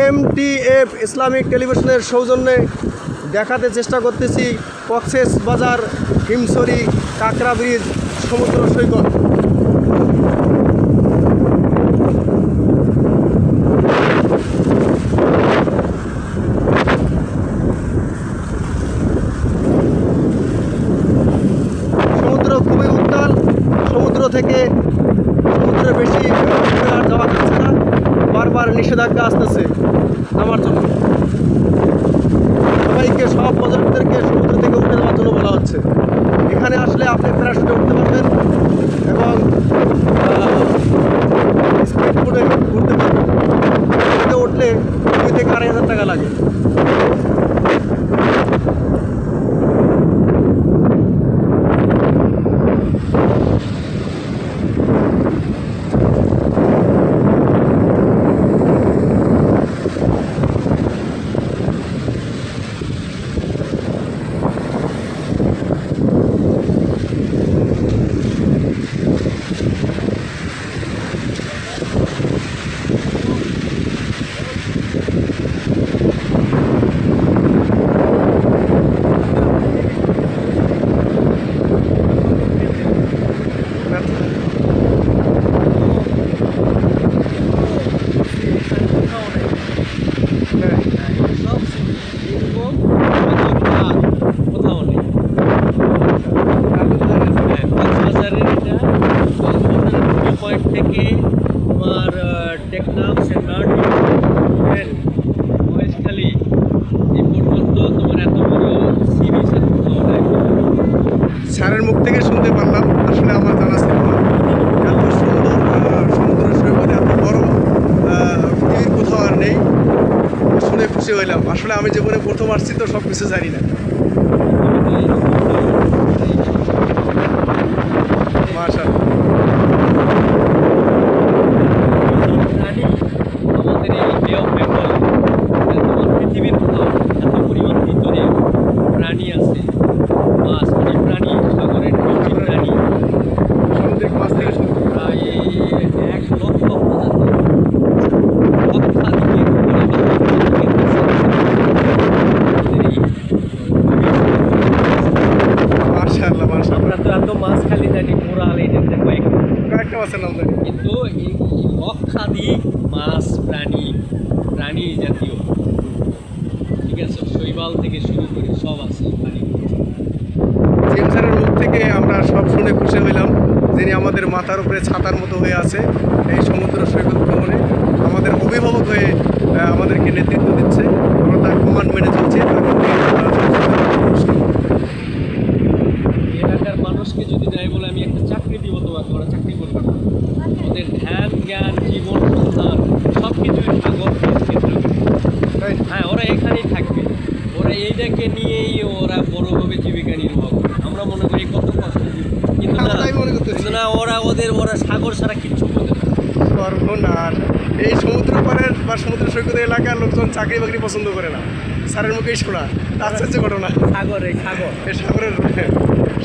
MTF Islamic টেলিভিশনের সৌজন্যে দেখাতে চেষ্টা করতেছি কক্সেস বাজার হিমসরি কাকরা ব্রিজ সমুদ্র সৈকত সমুদ্র খুবই উত্তাল সমুদ্র থেকে সমুদ্রে বেশি উপরে আর যাওয়া যাচ্ছে না বারবার নিষেধাজ্ঞা আসতেছে আমার জন্য। সবাইকে, সব পর্যটকদেরকে সমুদ্র থেকে উঠে যাওয়ার জন্য বলা হচ্ছে। এখানে আসলে আপনি প্যারাশুটে উঠতে পারবেন এবং আহ, টেকনাফ সেন্টার মহেশখালী এই পর্যন্ত তোমার এত বড় সি স্যারের মুখ থেকে শুনতে পারলাম আসলে আমার জানা ছিল না। এত সুন্দর সমুদ্র সৈকত এত আহ, পৃথিবীর কোথাও আর নেই। শুনে খুশি হইলাম। আসলে আমি জীবনে প্রথম আসছি তো সব কিছু জানি না মাশাআল্লাহ প্রাণী আমাদের এই বে অফ বেঙ্গল তোমার পৃথিবীর কোথাও এত পরিমাণ ভিতরে প্রাণী আছে মাছ মানে প্রাণী সাগরের নিচে প্রাণী সামুদ্রিক মাছ থেকে শুরু করে। প্রায় এক লক্ষ প্রজাতি লক্ষাধিকের উপরে মাশাআল্লাহ মাশাআল্লাহ আমরা তো এত মাছ খালি জানি কোরাল এই জাতীয় কয়েক কয়েকটা মাছের কিন্তু এই লক্ষাধিক মাছ প্রাণী প্রাণী জাতীয় ঠিক আছে শৈবাল থেকে শুরু করে সব আছে প্রাণী জিম মুখ থেকে আমরা সব শুনে খুশি হইলাম যিনি আমাদের মাথার উপরে ছাতার মতো হয়ে আছে এই সমুদ্র সৈকত ভ্রমণে। আমাদের অভিভাবক হয়ে আমাদেরকে নেতৃত্ব দিচ্ছে আমরা তার কমান্ড মেনে চলছি তার প্রতি, আহ, এলাকার মানুষকে যদি দেয় বলে আমি একটা চাকরি দিব তোমাকে ওরা চাকরি করবে না ওদের ধ্যান জ্ঞান জীবন সন্ধান সব কিছুই সাগর কেন্দ্র করে। তাই না? হ্যাঁ ওরা এখানেই থাকবে ওরা এইটাকে নিয়েই ওরা বড়ভাবে জীবিকা নির্বাহ করে আমরা মনে করি কত কষ্ট কিন্তু না আমরা তাই মনে করতেছি। কিন্তু না ওরা ওদের ওরা সাগর ছাড়া কিচ্ছু বোঝে না সর্বনাশ। এই সমুদ্র পাড়ের বা সমুদ্র সৈকত এলাকার লোকজন চাকরি বাকরি পছন্দ করে না। স্যারের মুখেই শোনা আশ্চর্য ঘটনা। সাগর এই সাগর। এই সাগরের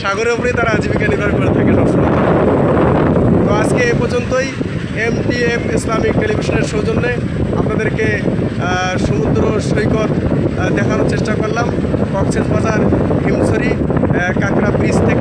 সাগরের উপরেই তারা জীবিকা নির্ভর করে থাকে সবসময়। তো আজকে এ পর্যন্তই। এমটিএফ ইসলামিক টেলিভিশনের সৌজন্যে আপনাদেরকে সমুদ্র সৈকত দেখানোর চেষ্টা করলাম। কক্সেস বাজার হিমসরি কাঁকড়া ব্রিজ থেকে